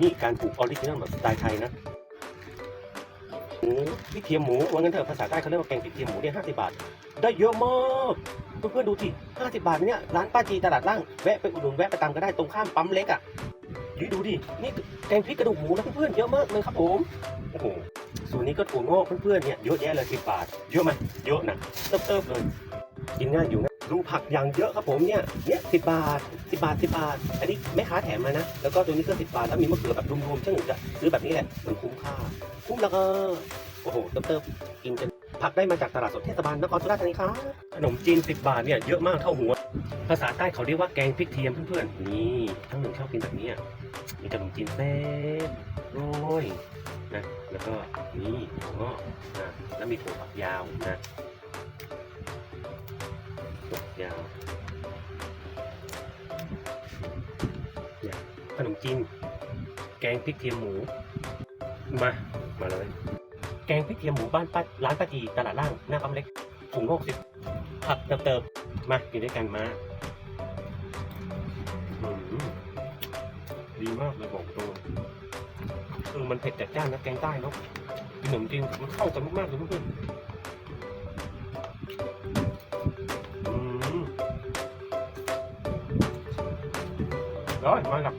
นี่การปลูกออริจินอลแบบสไตล์ไทยนะหมูพริกเทียมหมูว่างั้นเถอะภาษาใต้เขาเรียกว่าแกงพริกเทียมหมูเนี่ยห้าสิบบาท ได้เยอะมากเพื่อนๆดูสิห้าสิบบาทเนี่ยร้านป้าจีตลาดล่างแวะไปอุดหนุนแวะไปตามก็ได้ตรงข้ามปั๊มเล็กอะดูดูดินี่แกงพริกกระดูกหมูนะเพื่อนๆเยอะมากเลยครับผมโอ้โหส่วนนี้ก็ถั่วงอกเพื่อนๆเนี่ยเยอะแยะเลยสิบบาท เยอะไหมเยอะนะเติบๆเลยกินง่ายอยู่นะ ดูผักอย่างเยอะครับผมเนี่ยเนี่ยสิบบาทสิบาทสิบาท อันนี้แม่ค้าแถมมานะ แล้วก็ตัวนี้ก็สิบาท แล้วมีมะเขือแบบรวมๆช่างหนูจะซื้อแบบนี้แหละมันคุ้มค่า คุ้มแล้วก็ โอ้โหเติมๆกินกันผักได้มาจากตลาดสดเทศบาลนครสุราษฎร์ธานีครับขนมจีนสิบบาทเนี่ยเยอะมากเท่าหัว ภาษาใต้เขาเรียกว่าแกงพริกเทียมเพื่อนๆ นี่ทั้งหนึ่งชอบกินแบบนี้อะมีขนมจีนแซ่บโรยนะ แล้วก็นี่ถั่วงอกนะ แล้วมีถั่วฝักยาวนะ ถั่วฝักยาวเนี่ยขนมจีน แกงพริกเทียมหมู มา มาเลย แกงพริกเทียมหมูบ้านป้าร้านป้าจีตลาดล่าง หน้าปั๊มเล็กถุงหกสิบผักเติบๆมากินด้วยกันมาดีมากเลยบอกตรงเออมันเผ็ดจัดจ้านนะแกงใต้เนาะขนมจีนมันเข้ากันมากๆเลยเพื่อน มร้อนมากครับ